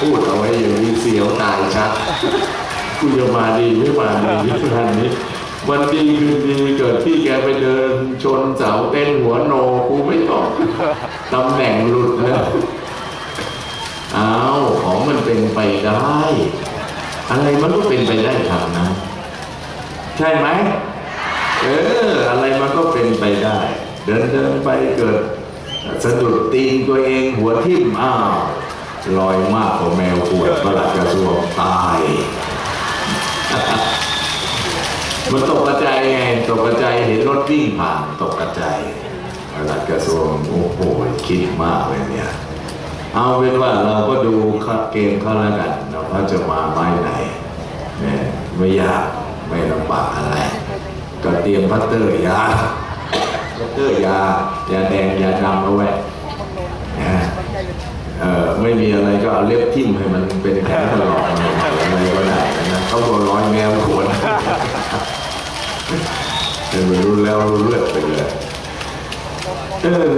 พูดเอาไว้อย่างนี้เสียวตายชัดกูจะมาดีไม่มาดีที่ทันนี้วันดีคืนดีเกิดพี่แกไปเดินชนเสาเต้นหัวโนกูไม่ตอบตำแหน่งหลุดแล้วอ้าวของมันเป็นไปได้ อะไรมันก็เป็นไปได้ทางนั้นใช่ไหมเอออะไรมันก็เป็นไปได้ เดินเดินไปเกิดสะดุดตีนตัวเองหัวทิ่มอ้าว ลอยมากกว่าแมวปวดประหลัดกระทรวงตาย มันตกกระจายไงตกกระจายเห็นรถวิ่งผ่านตกกระจายประหลัดกระทรวงโอ้โหคิดมากเลยเนี่ย เอาเป็นว่าเราก็ดูคัดเกมเขาแล้วกันเราเขาจะมาไม้ไหนเนี่ยไม่ยากไม่ลำบากอะไร ก็เตรียมพัตเตอร์ยาพัตเตอร์ยายาแดงยาดำเอาไว้ เออไม่มีอะไรก็เอาเล็บทิ่มให้มันเป็นแผลตลอดเลยอะไรก็ได้นะเขาบอกร้อยแมวขวนเป็นไปรู้แล้วรู้เลือดไปเลยเออ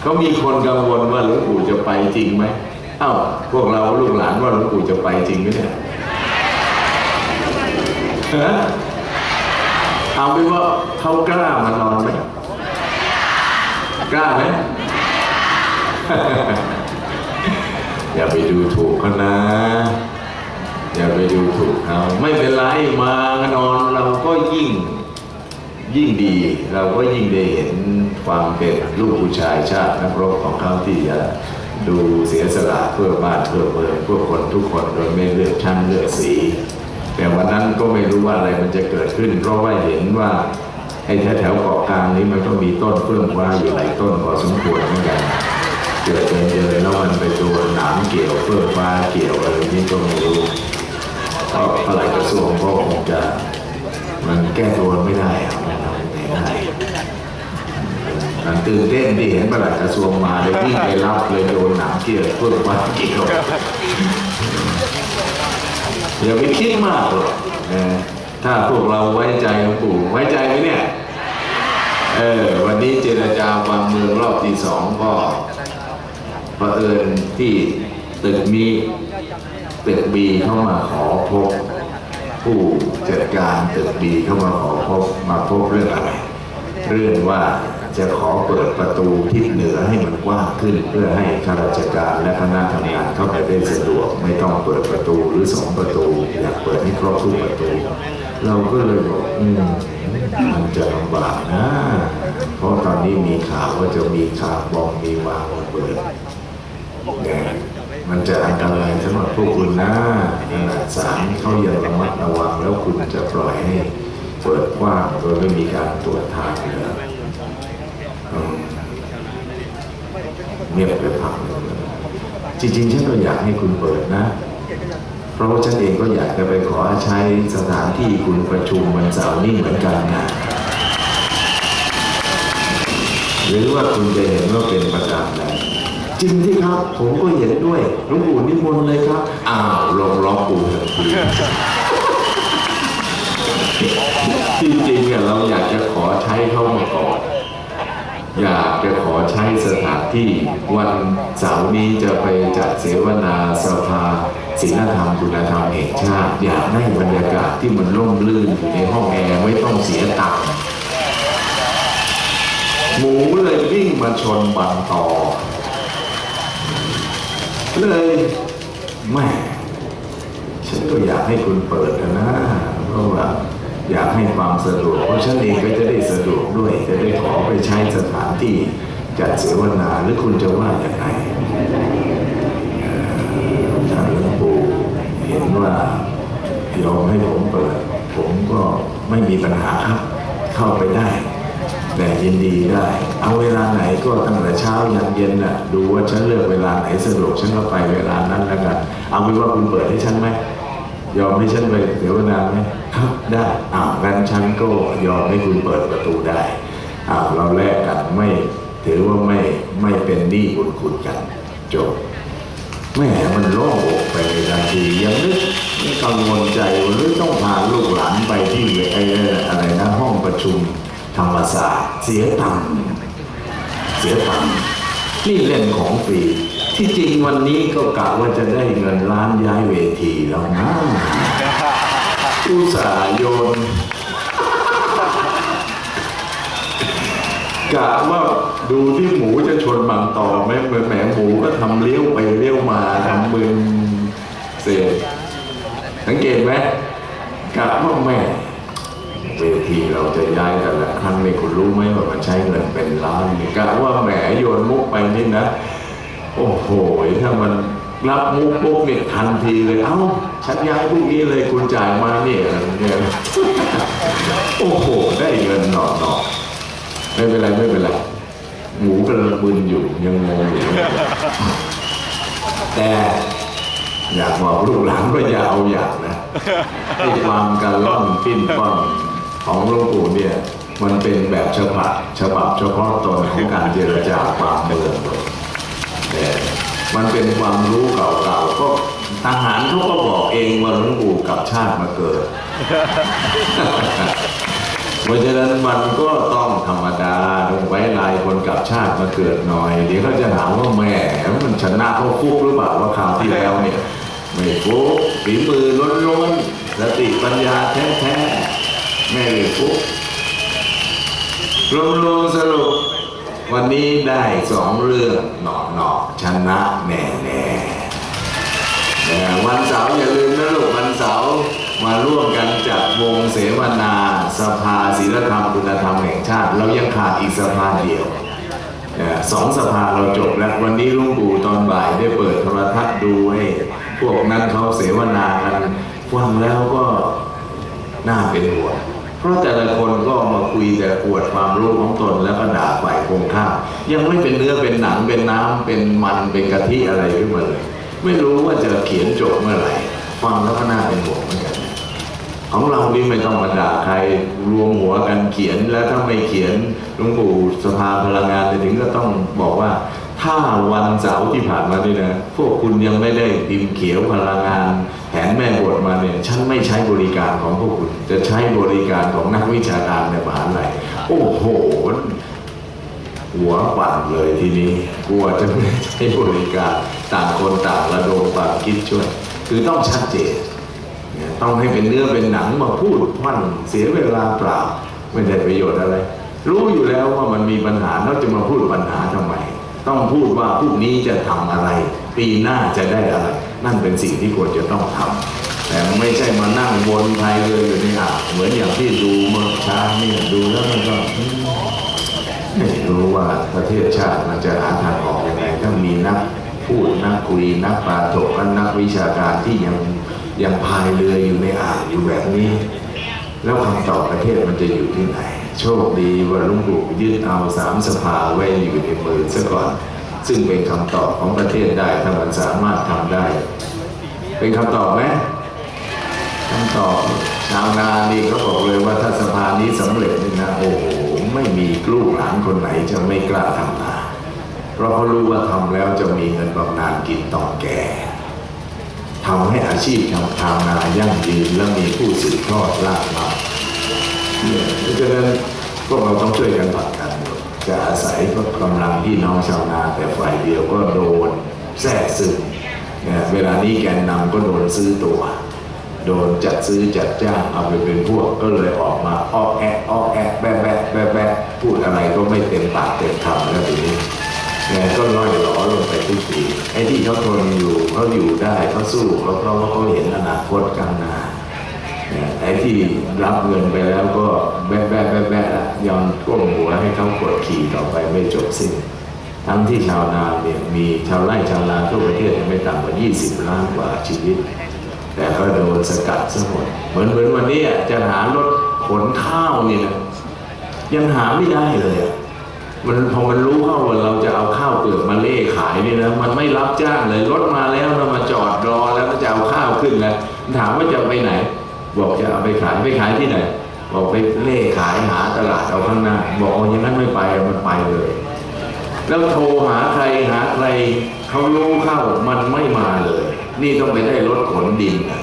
เขามีคนกังวลว่าหลวงปู่จะไปจริงไหมเอ้าพวกเราลูกหลานว่าหลวงปู่จะไปจริงไหมเนี่ยฮะเอาเป็นว่าเขากล้ามานอนไหมกล้าไหม อย่าไปดูถูกเขานะ อย่าไปดูถูกเขาไม่เป็นไรมานอนเราก็ยิ่งยิ่งดี เราก็ยิ่งได้เห็นความเป็นลูกผู้ชายชาตินักรบของเขาที่จะดูเสียสละเพื่อบ้านเพื่อเมืองเพื่อคนทุกคนโดยไม่เลือกชั้นเลือกสี แต่วันนั้นก็ไม่รู้ว่าอะไรมันจะเกิดขึ้น เพราะว่าเห็นว่าไอ้แถวๆเกาะกลางนี้มันก็มีต้นเฟื่องฟ้าอยู่หลายต้นพอสมควรเหมือนกันเกิดเดินเดินแล้วมันไปโดนหนาม เกี่ยวเฟื่องฟ้าเกี่ยวอะไรนี่ก็ไม่รู้ก็ปลัดกระทรวงก็คงจะมันแก้ตัวไม่ได้อะมันทำไม่ได้มันตื่นเต้นที่เห็นประหลัดกระทรวงมาเลยวิ่งไปรับเลยโดนหนามเกี่ยวเพื่อว่าเกี่ยวอย่าไปคิดมากหรอกถ้าพวกเราไว้ใจหลวงปู่ไว้ใจไหมเนี่ยเออวันนี้เจรจาวางเมืองรอบที่สองก็เผอิญที่ ตึกมีตึกบีเข้ามาขอพบผู้จัดการตึกบีเข้ามาขอพบมาพบเรื่องอะไร เรื่องว่าจะขอเปิดประตูทิศเหนือให้มันกว้างขึ้น เพื่อให้ข้าราชการและคณะทำงานเข้าไปได้สะดวกไม่ต้องเปิดประตูหรือสองประตูอยากเปิดให้ครบทุกประตู เราก็เลยบอกอืมมันจะลำบากนะ เพราะตอนนี้มีข่าวว่าจะมีข่าวบอมมีวางระเบิดเนี่ มันจะอันตรายสำหรับพวกคุณนะขนาดสารเขายังระมัดระวังแล้วคุณจะปล่อยให้เปิดกว้างโดยไม่มีการตรวจทางเลยเงียบไปพักหนึ่งจริงๆฉันก็อยากให้คุณเปิดนะ เพราะว่าฉันเองก็อยากจะไปขอใช้สถานที่คุณประชุมวันเสาร์นี้เหมือนกันนะหรือว่าคุณจะเห็นว่าเป็นประการใด จริงที่ครับ ผมก็เห็นด้วยหลวงปู่นิมนต์เลยครับ อ้าวลองร้องปู่ทันทีที่จริงอะเราอยากจะขอใช้เข้ามาก่อนอยากจะขอใช้สถานที่วันเสาร์นี้จะไปจัดเสวนาสภาศิลธรรมคุณธรรมแห่งชาติ อยากได้บรรยากาศที่มันร่มรื่นอยู่ในห้องแอร์ไม่ต้องเสียตังค์หมูเลยวิ่งมาชนบางต่อ เลยแม่ฉันก็อยากให้คุณเปิดนะ เพราะว่าอยากให้ความสะดวก เพราะฉันเองก็จะได้สะดวกด้วย จะได้ขอไปใช้สถานที่จัดเสวนาหรือคุณจะว่าอย่างไรอ่อถ้าหลวงปู่เห็นว่ายอมให้ผมเปิด ผมก็ไม่มีปัญหาครับ เข้าไปได้ แต่ยินดีได้ เอาเวลาไหนก็ตั้งแต่เช้ายันเย็นน่ะ ดูว่าฉันเลือกเวลาไหนสะดวกฉันก็ไปเวลานั้นแล้วกัน เอาเป็นว่าคุณเปิดให้ฉันไหมยอมให้ฉันไปเสียวลาไหมครับได้อ้าวงั้นฉันก็ยอมให้คุณเปิดประตูได้อ้าวเราแลกกันไม่ถือว่าไม่ไม่เป็นหนี้บุญคุณกันจบแม่มันโล่งอกไปในทันทียังนึกไม่กังวลใจหรือต้องพาลูกหลานไปที่ไอ้อะไรนะห้องประชุม ธรรมศาสตร์เสียตังค์เสียตังค์นี่เล่นของฟรีที่จริงวันนี้ก็กะว่าจะได้เงินล้านย้ายเวทีแล้วนะอุตส่าห์โยนกะว่าดูที่หมูจะชนบางต่อไหมเหมือนแหมหมูก็ทำเลี้ยวไปเลี้ยวมาทำมึนเสียสังเกตไหมกะว่าแม่ เวทีเราจะย้ายแต่ละครั้งนี่คุณรู้ไหมว่ามันใช้เงินเป็นล้านนี่กะว่าแหมโยนมุกไปนี่นะ โอ้โหถ้ามันรับมุกปุ๊บเนี่ยทันทีเลย เอ้าฉันย้ายพรุ่งนี้เลยคุณจ่ายมาเนี่ยเนี่ยโอ้โห ได้เงินหนอหนอไม่เป็นไรไม่เป็นไรหมูกำลังมึนอยู่ยังงงอยู่แต่อยากบอกลูกหลานก็อย่าเอาอย่างนะไอ้ความการล่อนปิ้นป้อน ของหลวงปู่เนี่ยมันเป็นแบบฉบับฉบับเฉพาะตนของการเจรจาความเมืองเลยแต่มันเป็นความรู้เก่าๆก็ทหารเขาก็บอกเองว่าหลวงปู่กลับชาติมาเกิด เพราะฉะนั้นมันก็ต้องธรรมดาลงไว้ลายคนกลับชาติมาเกิดหน่อย เดี๋ยวเขาจะถามว่าแหม่มันชนะเขาฟุกหรือเปล่าว่าคราวที่แล้วเนี่ยไม่ฟุกฝีมือล้นๆสติปัญญาแท้ๆ ไม่ได้ฟุกรวมๆสรุป วันนี้ได้สองเรื่องหนอหนอๆชนะแน่แต่วันเสาร์อย่าลืมนะลูกวันเสาร์มาร่วมกันจัดวงเสวนา สภาศีลธรรมคุณธรรมแห่งชาติ เรายังขาดอีกสภาเดียวสองสภาเราจบแล้ววันนี้ลุงปู่ตอนบ่ายได้เปิดโทรทัศน์ดูให้พวกนั้นเขาเสวนากันฟังแล้วก็น่าเป็นห่วง ราะแต่ละคนก็มาคุยแต่อวดความรู้ของตนแล้วก็ด่าฝ่ายตรงข้ามยังไม่เป็นเนื้อเป็นหนังเป็นน้ำเป็นมันเป็นกะทิอะไรขึ้นมาเลย ไม่รู้ว่าจะเขียนจบเมื่อไหร่ฟังแล้วก็น่าเป็นห่วงเหมือนกันของเรานี่ไม่ต้องมาด่าใครรวมหัวกันเขียนแล้วถ้าไม่เขียนหลวงปู่สภาพลังงานจะถึงก็ต้องบอกว่า ถ้าวันเสาร์ที่ผ่านมานี่นะ พวกคุณยังไม่ได้พิมพ์เขียวพลังงานแผนแม่บทมาเนี่ยฉันไม่ใช้บริการของพวกคุณ จะใช้บริการของนักวิชาการในมหาลัยโอ้โห หัวปั่นเลยทีนี้กลัวจะไม่ใช้บริการต่างคนต่างระดมความคิดช่วย คือต้องชัดเจนเนี่ยต้องให้เป็นเนื้อเป็นหนังมาพูดพันเสียเวลาเปล่า ไม่ได้ประโยชน์อะไร รู้อยู่แล้วว่ามันมีปัญหาแล้วจะมาพูดปัญหาทำไม ต้องพูดว่าพรุ่งนี้จะทำอะไร ปีหน้าจะได้อะไร นั่นเป็นสิ่งที่ควรจะต้องทำแต่ไม่ใช่มานั่งวนไทยเลยอยู่ในอ่างเหมือนอย่างที่ดูเมื่อเช้าเนี่ยดูแล้วมันก็ไม่รู้ว่าประเทศชาติมันจะหาทางออกยังไงถ้ามีนักพูดนักคุยนักปราถกนักวิชาการที่ยังยังพายเรืออยู่ในอ่างอยู่แบบนี้ แล้วคำตอบประเทศมันจะอยู่ที่ไหน โชคดีว่าลุงปู่ยึดเอาสามสภาไว้อยู่ในมือซะก่อน ซึ่งเป็นคำตอบของประเทศได้ถ้ามันสามารถทำได้ เป็นคำตอบไหมคำตอบชาวนานี่เขาบอกเลยว่าถ้าสภานี้สำเร็จนี่นะโอ้โหไม่มีลูกหลานคนไหนจะไม่กล้าทำนาเพราะเขารู้ว่าทำแล้วจะมีเงินบำนาญกินต่อแก่ทำให้อาชีพทำทางนายั่งยืนและมีผู้สืบทอดรากมา เนี่ยเพราะฉะนั้นพวกเราต้องช่วยกันผลักดันจะอาศัยก็กำลังพี่น้องชาวนาแต่ฝ่ายเดียวก็โดนแทรกซึมเนี่ยเวลานี้แกนนำก็โดนซื้อตัว โดนจัดซื้อจัดจ้างเอาไปเป็นพวกก็เลยออกมาอ้อแอะอ้อแอะแบะแบะแบะแบะพูดอะไรก็ไม่เต็มปากเต็มคำแล้วทีนี้แกก็ล่อยหลอลงไปทุกทีไอ้ที่เขาทนอยู่เขาอยู่ได้เขาสู้เขาเพราะว่าเขาเห็นอนาคตข้างหน้า นี่ยไอ้ที่รับเงินไปแล้วก็แบะแบะแบะแบะละยอมก้มหัวให้เขากดขี่ต่อไปไม่จบสิ้น ทั้งที่ชาวนาเนี่ยมีชาวไร่ชาวนาทั่วประเทศไม่ต่ำกว่า 20 ล้านกว่าชีวิต แต่ก็โดนสกัดซะหมดเหมือนเหมือนวันนี้จะหารถขนข้าวนี่นะยังหาไม่ได้เลยมันพอมันรู้เข้าว่าเราจะเอาข้าวเปลือกมาเล่ขายนี่นะมันไม่รับจ้างเลยรถมาแล้วนะมาจอดรอแล้วก็จะเอาข้าวขึ้นแล้วถามว่าจะไปไหน บอกจะเอาไปขายไปขายที่ไหนบอกไปเล่ขายหาตลาดเอาข้างหน้า บอกเอาอย่างนั้นไม่ไปมันไปเลย แล้วโทรหาใครหาใครเขารู้เข้ามันไม่มาเลย นี่ต้องไปได้รถขนดินนะ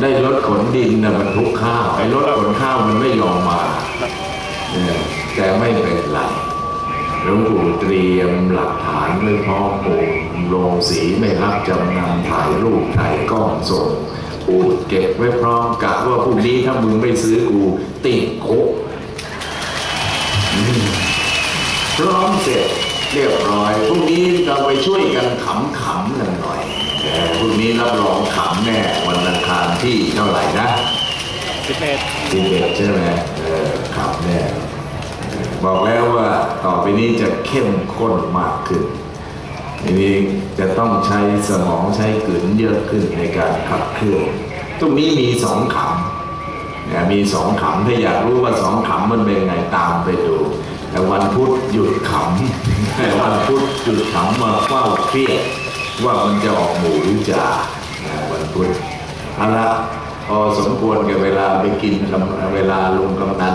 ได้รถขนดินนะมันทุกข้าวไอ้รถขนข้าวมันไม่ยอมมาเนี่ยแต่ไม่เป็นไรหลวงปู่เตรียมหลักฐานไว้พร้อมโมงโรงสีไม่รับจำนำถ่ายรูปถ่ายกล้องส่ง พูดเก็บไว้พร้อมกะว่าพรุ่งนี้ถ้ามึงไม่ซื้อกูติดคุกอืมพร้อมเสร็จเรียบร้อยพรุ่งนี้เราไปช่วยกันขำๆกันหน่อยเออพรุ่งนี้รับรองขำแน่วันอังคารที่เท่าไหร่นะสิบเอ็ดสิบเอ็ดใช่ไหมเออครับแน่บอกแล้วว่าต่อไปนี้จะเข้มข้นมากขึ้น ทีนี้จะต้องใช้สมองใช้กลืนเยอะขึ้นในการขับเคลื่อนตรงนี้มีสองขำนะมีสองขำถ้าอยากรู้ว่าสองขำมันเป็นไงตามไปดู แต่วันพุธหยุดขำแต่วันพุธหยุดขำมาเฝ้าเครียดว่ามันจะออกหมูหรือจ่านะวันพุธเอาละพอสมควรกับเวลาไปกินกำเวลาลุงกำนัน